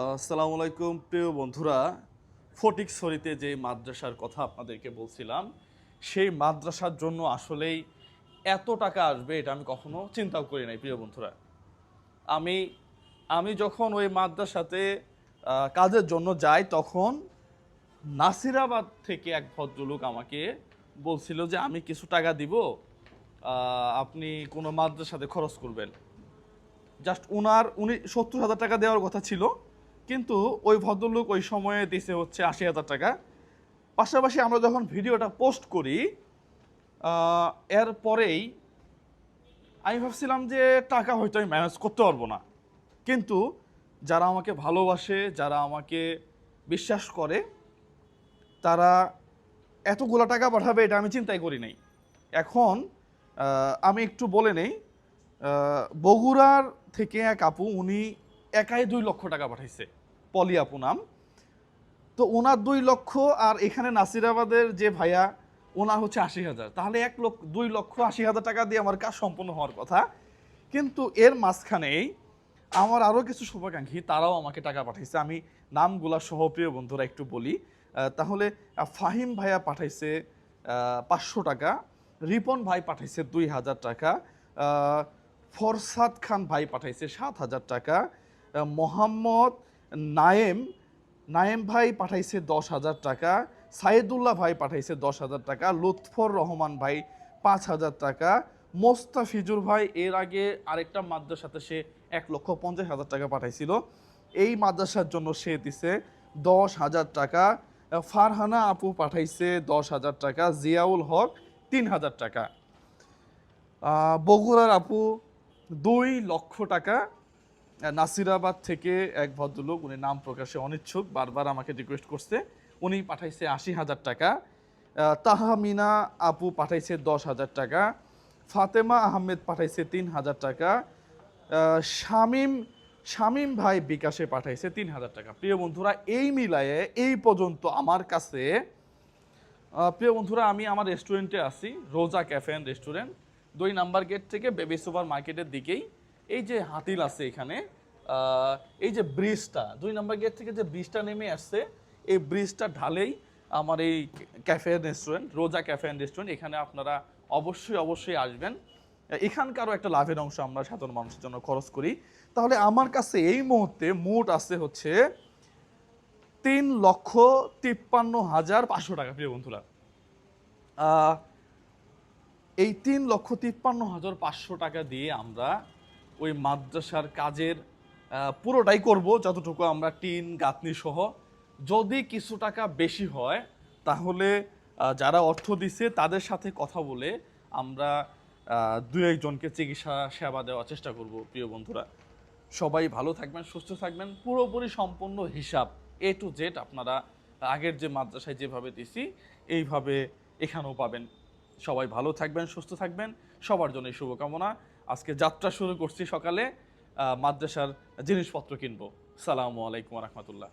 আসসালামু আলাইকুম, প্রিয় বন্ধুরা। ফটিকছড়িতে যে মাদ্রাসার কথা আপনাদেরকে বলছিলাম, সেই মাদ্রাসার জন্য আসলেই এত টাকা আসবে এটা আমি কখনো চিন্তাও করি নাই, প্রিয় বন্ধুরা। আমি আমি যখন ওই মাদ্রাসাতে কাজের জন্য যাই, তখন নাসিরাবাদ থেকে এক ভদ্রলোক আমাকে বলছিল যে, আমি কিছু টাকা দিব আপনি কোনো মাদ্রাসাতে খরচ করবেন। জাস্ট ওনার উনি সত্তর হাজার টাকা দেওয়ার কথা ছিল। কিন্তু ওই ভদ্রলোক ওই সময়ে দিছে হচ্ছে আশি হাজার টাকা। পাশাপাশি আমরা যখন ভিডিওটা পোস্ট করি এর পরেই আমি ভাবছিলাম যে টাকা হয়তো আমি ম্যানেজ করতে পারব না। কিন্তু যারা আমাকে ভালোবাসে, যারা আমাকে বিশ্বাস করে, তারা এতগুলো টাকা পাঠাবে এটা আমি চিন্তাই করি নাই। এখন আমি একটু বলে নেই বগুড়ার থেকে এক আপু, উনি একাই দুই লক্ষ টাকা পাঠাইছে, পলি আপু নাম। তো ওনার দুই লক্ষ আর এখানে নাসিরাবাদের যে ভাইয়া, ওনার হচ্ছে আশি হাজার। তাহলে এক লক্ষ, দুই লক্ষ আশি হাজার টাকা দিয়ে আমার কাজ সম্পূর্ণ হওয়ার কথা। কিন্তু এর মাঝখানেই আমার আরও কিছু শুভাকাঙ্ক্ষী, তারাও আমাকে টাকা পাঠাইছে। আমি নামগুলা সহ প্রিয় বন্ধুরা একটু বলি। তাহলে ফাহিম ভাইয়া পাঠাইছে পাঁচশো টাকা। রিপন ভাই পাঠাইছে দুই হাজার টাকা। ফরসাদ খান ভাই পাঠাইছে সাত হাজার টাকা। মোহাম্মদ নায়েম নায়েম ভাই পাঠাইছে দশ হাজার টাকা সাইদুল্লাহ ভাই পাঠাইছে দশ হাজার টাকা, লুৎফর রহমান ভাই পাঁচ হাজার টাকা, মোস্তাফিজুর ভাই এর আগে আরেকটা মাদ্রাসাতে সে এক লক্ষ পঞ্চাশ হাজার টাকা পাঠাইছিল। এই মাদ্রাসার জন্য সে দিছে দশ হাজার টাকা। ফারহানা আপু পাঠাইছে দশ হাজার টাকা, জিয়াউল হক তিন হাজার টাকা। বগুড়ার আপু দুই লক্ষ টাকা। নাসিরাবাদ থেকে এক ভদ্রলোক, উনি নাম প্রকাশে অনিচ্ছুক, বারবার আমাকে রিকোয়েস্ট করছে। উনি পাঠাইছে আশি হাজার টাকা। তাহামিনা আপু পাঠাইছে দশ হাজার টাকা। ফাতেমা আহমেদ পাঠাইছে তিন হাজার টাকা। শামীম শামীম ভাই বিকাশে পাঠাইছে তিন হাজার টাকা। প্রিয় বন্ধুরা, এই মিলায়ে এই পর্যন্ত আমার কাছে প্রিয় বন্ধুরা, আমি আমার রেস্টুরেন্টে আছি, রোজা ক্যাফে অ্যান্ড রেস্টুরেন্ট দুই নাম্বার গেট থেকে বেবি সুপার মার্কেটের দিকেই। এই যে হাতিল আছে এখানে এই যে ব্রিজটা, দুই নাম্বার গেট থেকে যে ব্রিজটা নেমে আসছে, এই ব্রিজটা ঢালেই আমার এই cafe restaurant Roza cafe and restaurant এখানে আপনারা অবশ্যই অবশ্যই আসবেন। এখানকারও একটা লাভের অংশ আমরা সাধারণ মানুষের জন্য খরচ করি। তাহলে আমার কাছে এই মুহূর্তে মোট আছে হচ্ছে তিন লক্ষ তিপ্পান্ন হাজার পাঁচশো টাকা, প্রিয় বন্ধুরা। এই তিন লক্ষ তিপ্পান্ন হাজার পাঁচশো টাকা দিয়ে আমরা ওই মাদ্রাসার কাজের পুরোটাই করব যতটুকু আমরা টিন, গাঁথনি সহ। যদি কিছু টাকা বেশি হয়, তাহলে যারা অর্থ দিছে তাদের সাথে কথা বলে আমরা দু একজনকে চিকিৎসা, সেবা দেওয়ার চেষ্টা করব, প্রিয় বন্ধুরা। সবাই ভালো থাকবেন, সুস্থ থাকবেন। পুরোপুরি সম্পূর্ণ হিসাব এ টু জেড আপনারা আগের যে মাদ্রাসায় যেভাবে দিছি, এইভাবে এখানেও পাবেন। সবাই ভালো থাকবেন, সুস্থ থাকবেন। সবার জন্য শুভকামনা। আজকে যাত্রা শুরু করছি সকালে মাদ্রাসার জিনিসপত্র কিনবো। সালামু আলাইকুম রহমতুল্লাহ।